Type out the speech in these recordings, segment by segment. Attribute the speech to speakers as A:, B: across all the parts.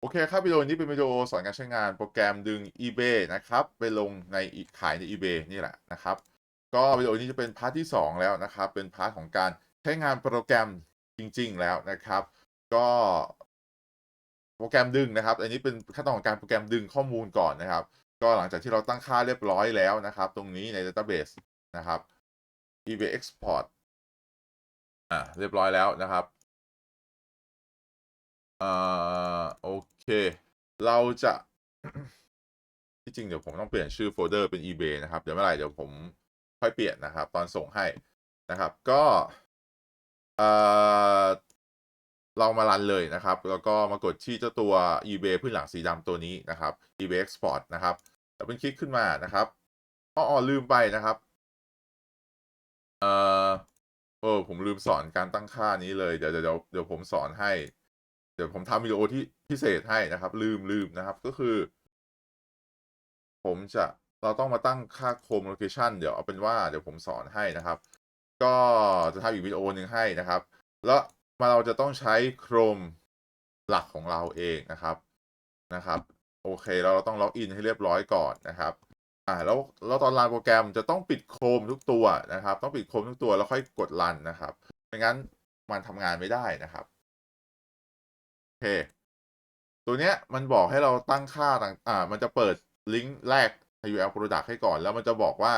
A: โอเคครับวิดีโอนี้เป็นวิดีโอสอนการใช้งานโปรแกรมดึง eBay นะครับ ไปลงในขายใน eBay นี่แหละนะครับ ก็วิดีโอนี้จะเป็นพาร์ทที่ 2 แล้วนะครับ เป็นพาร์ทของการใช้งานโปรแกรมจริง ๆ แล้วนะครับ ก็โปรแกรมดึงนะครับ อันนี้เป็นขั้นตอนของการโปรแกรมดึงข้อมูลก่อนนะครับ ก็หลังจากที่เราตั้งค่าเรียบร้อยแล้วนะครับ ตรงนี้ใน Database นะครับ eBay Export อ่าเรียบร้อยแล้วนะครับอ่าโอเค เราจะที่จริงเดี๋ยวผมต้องเปลี่ยนชื่อโฟลเดอร์เป็น eBay นะครับ เดี๋ยวเมื่อไหร่เดี๋ยวผมค่อยเปลี่ยนนะครับ ตอนส่งให้นะครับ ก็เออเรามารันเลยนะครับ แล้วก็มากดที่เจ้าตัว eBay พื้นหลังสีดำตัวนี้นะครับ eBay Export นะครับแล้วเป็นคลิกขึ้นมานะครับอ้อลืมไปนะครับ เออเออผมลืมสอนการตั้งค่านี้เลย เดี๋ยวเดี๋ยวเดี๋ยวผมสอนให้ ดี๋ยวผมทำวิดีโอที่พิเศษให้นะครับ ลืมลืมนะครับก็คือ ผมจะเราต้องมาตั้งค่า Chrome location เดี๋ยวเอาเป็นว่าเดี๋ยวผมสอนให้นะครับ ก็จะทำอีกวิดีโอหนึ่งให้นะครับ แล้วมาเราจะต้องใช้ Chrome หลักของเราเองนะครับนะครับโอเคแล้วเราต้องล็อกอินให้เรียบร้อยก่อนนะครับอ่าแล้วแล้วตอนรันโปรแกรมจะต้องปิดโครมทุกตัวนะครับ ต้องปิดโครมทุกตัวแล้วค่อยกดรันนะครับไม่งั้นมันทำงานไม่ได้นะครับ เค ตัวเนี้ยมันบอกให้เราตั้งค่าต่างอ่า มันจะเปิดลิงก์แรก URL product ให้ก่อน แล้วมันจะบอกว่า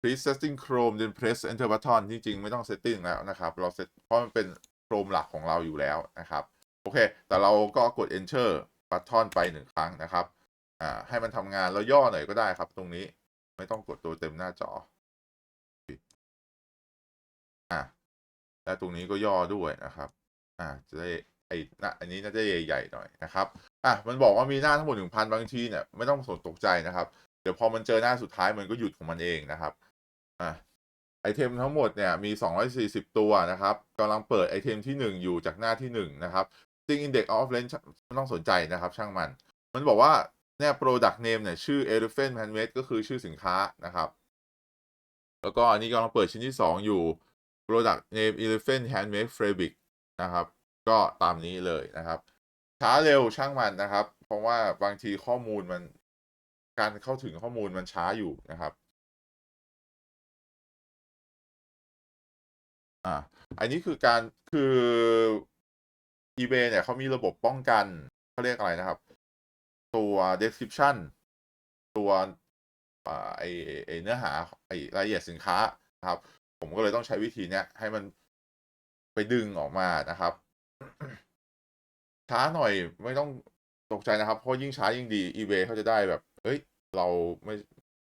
A: please setting Chrome then press enter button จริง ๆ ไม่ต้อง setting แล้วนะครับ เราเซตเพราะมันเป็น Chrome หลักของเราอยู่แล้วนะครับ โอเค แต่เราก็กด enter button ไปหนึ่งครั้งนะครับ อ่า ให้มันทำงานแล้วย่อหน่อยก็ได้ครับ ตรงนี้ ไม่ต้องกดตัวเต็มหน้าจอ อ่าและตรงนี้ก็ย่อด้วยนะครับ อ่า จะได้ ไอ้นะอันนี้น่าจะใหญ่ๆหน่อยนะครับอะมันบอกว่ามีหน้าทั้งหมดหนึ่งพันบางทีเนี่ยไม่ต้องสนตกใจนะครับ เดี๋ยวพอมันเจอหน้าสุดท้ายมันก็หยุดของมันเองนะครับอะไอเทมทั้งหมดเนี่ยมี 240 ตัวนะครับกำลังเปิดไอเทมที่ 1 อยู่จากหน้าที่ 1 นะครับ String Index of Length ไม่ต้องสนใจนะครับ ช่างมัน มันบอกว่าเนี่ย Product Name เนี่ยชื่อ Elephant Handmade ก็คือชื่อสินค้านะครับ แล้วก็อันนี้กำลังเปิดชิ้นที่ 2 อยู่ Product Name Elephant Handmade Fabric นะครับ ก็ตามนี้เลยนะครับ ช้าเร็วช่างมันนะครับ เพราะว่าบางทีข้อมูลมันการเข้าถึงข้อมูลมันช้าอยู่นะครับอ่าอันนี้คือการคือ eBay เนี่ยเขามีระบบป้องกันเขาเรียกอะไรนะครับ ตัว description ตัวอ่าไอไอเนื้อหาไอรายละเอียดสินค้านะครับ ผมก็เลยต้องใช้วิธีเนี้ยให้มันไปดึงออกมานะครับ ช้าหน่อยไม่ต้องตกใจนะครับ เพราะยิ่งช้ายิ่งดี eBay เขาจะได้แบบ เอ้ย เราไม่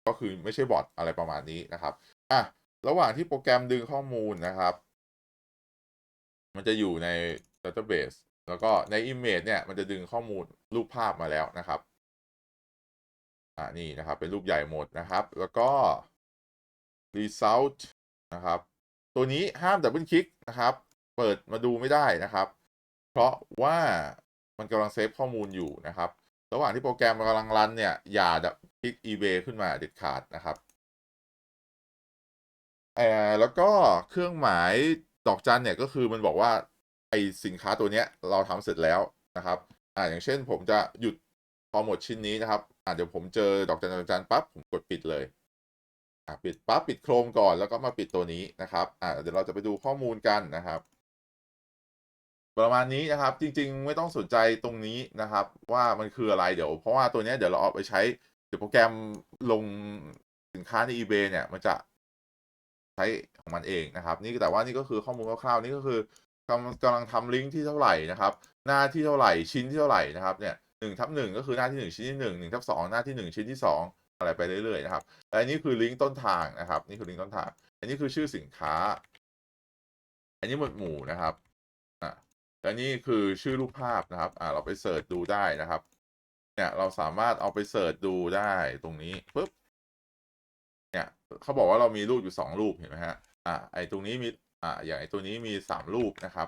A: ก็คือไม่ใช่บอทอะไรประมาณนี้นะครับอะระหว่างที่โปรแกรมดึงข้อมูลนะครับ มันจะอยู่ใน database แล้วก็ใน image เนี่ย มันจะดึงข้อมูลรูปภาพมาแล้วนะครับอ่านี่นะครับ เป็นรูปใหญ่หมดนะครับ แล้วก็ result นะครับ ตัวนี้ห้ามดับเบิลคลิกนะครับ เปิดมาดูไม่ได้นะครับ เพราะว่ามันกำลังเซฟข้อมูลอยู่นะครับ ระหว่างที่โปรแกรมมันกำลังรันเนี่ย อย่าดับคลิก eBay ขึ้นมาเด็ดขาดนะครับเออแล้วก็เครื่องหมายดอกจันเนี่ยก็คือมันบอกว่าไอสินค้าตัวเนี้ยเราทำเสร็จแล้วนะครับอ่าอย่างเช่นผมจะหยุดพอหมดชิ้นนี้นะครับอ่าเดี๋ยวผมเจอดอกจันดอกจันปั๊บผมกดปิดเลยอ่าปิดปั๊บปิดโครมก่อนแล้วก็มาปิดตัวนี้นะครับอ่าเดี๋ยวเราจะไปดูข้อมูลกันนะครับ ประมาณนี้นะครับ จริง ๆ ไม่ต้องสนใจตรงนี้นะครับ ว่ามันคืออะไรเดี๋ยว เพราะว่าตัวนี้เดี๋ยวเราเอาไปใช้เดี๋ยวโปรแกรมลงสินค้าใน eBay เนี่ย มันจะใช้ของมันเองนะครับ นี่แต่ว่านี่ก็คือข้อมูลคร่าวๆนี่ก็คือกำกำลังทำลิงก์ที่เท่าไหร่นะครับ หน้าที่เท่าไหร่ชิ้นที่เท่าไหร่นะครับเนี่ยหนึ่งทับหนึ่งก็คือหน้าที่หนึ่งชิ้นที่หนึ่งหนึ่งทับสองหน้าที่หนึ่งชิ้นที่สองอะไรไปเรื่อยๆนะครับและอันนี้คือลิงก์ต้นทางนะครับ นี่คือลิงก์ต้นทาง อันนี้คือชื่อสินค้า อันนี้หมวดหมู่นะครับ และนี่คือชื่อรูปภาพนะครับ อ่าเราไปเสิร์ชดูได้นะครับ เนี่ยเราสามารถเอาไปเสิร์ชดูได้ตรงนี้ปุ๊บ เนี่ยเขาบอกว่าเรามีรูปอยู่สองรูปเห็นไหมฮะ อ่า ไอตรงนี้มี อ่า อย่างไอตัวนี้มีสามรูปนะครับ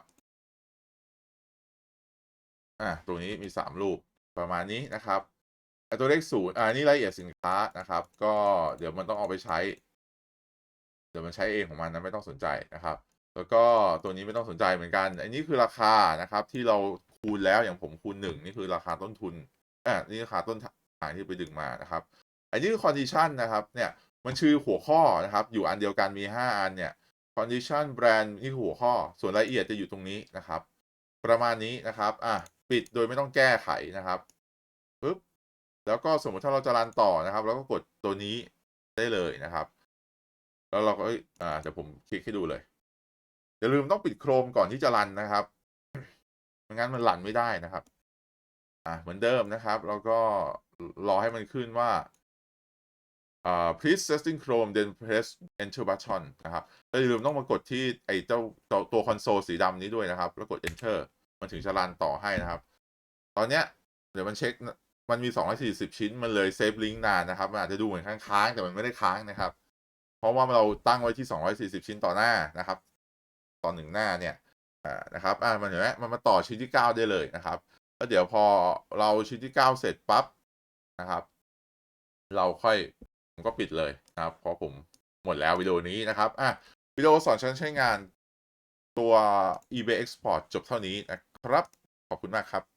A: อ่า ตัวนี้มีสามรูปประมาณนี้นะครับไอตัวเลขศูนย์อ่านี่รายละเอียดสินค้านะครับ ก็เดี๋ยวมันต้องเอาไปใช้ เดี๋ยวมันใช้เองของมันนะไม่ต้องสนใจนะครับ แล้วก็ตัวนี้ไม่ต้องสนใจเหมือนกัน อันนี้คือราคานะครับ ที่เราคูณแล้วอย่างผมคูณหนึ่งนี่คือราคาต้นทุนอ่านี่ราคาต้นทางที่ไปดึงมานะครับ อันนี้คือ condition นะครับเนี่ยมันชื่อหัวข้อนะครับ อยู่อันเดียวกันมี 5 อันเนี่ย condition brand นี่คือหัวข้อ ส่วนรายละเอียดจะอยู่ตรงนี้นะครับ ประมาณนี้นะครับ อะ ปิดโดยไม่ต้องแก้ไขนะครับปึ๊บ แล้วก็สมมติถ้าเราจะรันต่อนะครับแล้วก็กดตัวนี้ได้เลยนะครับ แล้วเราก็อ่าเดี๋ยวผมคลิกให้ดูเลย อย่าลืมต้องปิดโครมก่อนที่จะรันนะครับไม่งั้นมันรันไม่ได้นะครับ อ่าเหมือนเดิมนะครับ แล้วก็รอให้มันขึ้นว่าอ่า please setting Chrome then press enter button นะครับแล้วอย่าลืมต้องมากดที่ไอ้เจ้าเจ้าตัวคอนโซลสีดำนี้ด้วยนะครับ แล้วกด enter มันถึงจะรันต่อให้นะครับ ตอนเนี้ยเดี๋ยวมันเช็คมันมี 240 ชิ้น มันเลยเซฟลิงก์นานนะครับ มันอาจจะดูเหมือนค้างๆ แต่มันไม่ได้ค้างนะครับ เพราะว่าเราตั้งไว้ที่ 240 ชิ้นต่อหน้านะครับ ต่อหนึ่งหน้าเนี่ยนะครับอ่ามันเห็นไหมมันมาต่อชิ้นที่ 9 ได้เลยนะครับแล้วเดี๋ยวพอเราชิ้นที่ 9 เสร็จปั๊บนะครับ เราค่อยผมก็ปิดเลยนะครับเพราะผมหมดแล้ววิดีโอนี้นะครับอะวิดีโอสอนใช้งานตัว eBay Export จบเท่านี้นะครับ ขอบคุณมากครับ